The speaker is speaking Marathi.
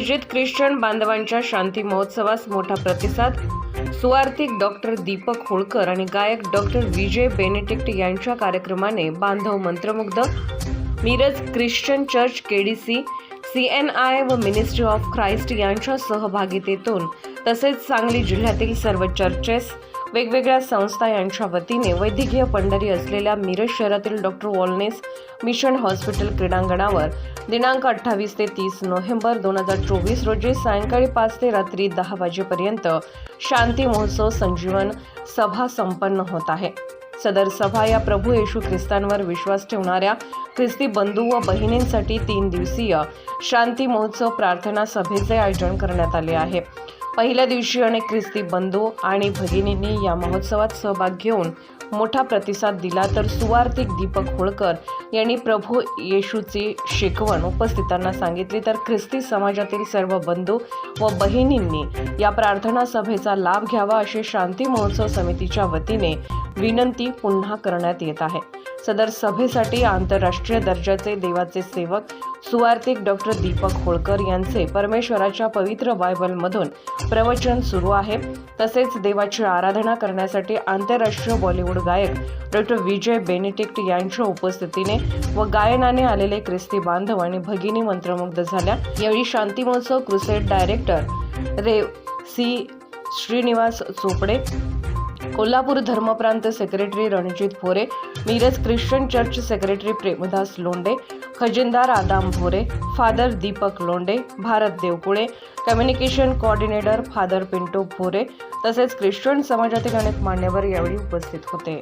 आयोजित ख्रिश्चन बांधवांच्या शांती महोत्सवास मोठा प्रतिसाद. सुवार्थिक डॉक्टर दीपक होळकर आणि गायक डॉक्टर विजय बेनेटिक्ट यांच्या कार्यक्रमाने बांधव मंत्रमुग्ध. Miraj Christian church KDC C N I व मिनिस्ट्री ऑफ ख्राइस्ट यांच्या सहभागितेतून तसेच सांगली जिल्ह्यातील सर्व चर्चेस वेगवेगळ्या संस्था यांच्या वतीने वैद्यकीय पंढरी असलेल्या मिरज शहरातील डॉक्टर वॉलनेस मिशन हॉस्पिटल क्रीडांगणावर दिनांक अठ्ठावीस ते तीस नोव्हेंबर दोन हजार चोवीस रोजी सायंकाळी पाच ते रात्री दहा वाजेपर्यंत शांती महोत्सव संजीवन सभा संपन्न होत आहे. सदर सभा या प्रभू येशू ख्रिस्तांवर विश्वास ठेवणाऱ्या ख्रिस्ती बंधू व बहिणींसाठी तीन दिवसीय शांती महोत्सव प्रार्थना सभेचे आयोजन करण्यात आले आहे. पहिल्या दिवशी अनेक ख्रिस्ती बंधू आणि भगिनींनी या महोत्सवात सहभाग घेऊन मोठा प्रतिसाद दिला तर सुवार्थिक दीपक होळकर यांनी प्रभू येशूची शिकवण उपस्थितांना सांगितली. तर ख्रिस्ती समाजातील सर्व बंधू व बहिणींनी या प्रार्थना सभेचा लाभ घ्यावा अशी शांती महोत्सव समितीच्या वतीने विनंती पुन्हा करण्यात येत आहे. सदर सभेसाठी आंतरराष्ट्रीय दर्जाचे देवाचे सेवक सुवार्थिक डॉक्टर दीपक होळकर यांचे परमेश्वराच्या पवित्र बायबलमधून प्रवचन सुरू आहे. तसेच देवाची आराधना करण्यासाठी आंतरराष्ट्रीय बॉलिवूड गायक डॉक्टर विजय बेनिटिक्ट यांच्या उपस्थितीने व गायनाने आलेले ख्रिस्ती बांधव आणि भगिनी मंत्रमुग्ध झाल्या. यावेळी Shanti Mahotsav crusade director Rev C Shrinivas Chopde Kolhapur धर्मप्रांत secretary Ranjit Bhore Miraj Christian church secretary Premdas Londe खजिनदार Adam Bhore father Deepak Londe Bharat Devkule communication coordinator father Pinto Bhore तसेच ख्रिश्चन समाजातील अनेक मान्यवर यावेळी उपस्थित होते.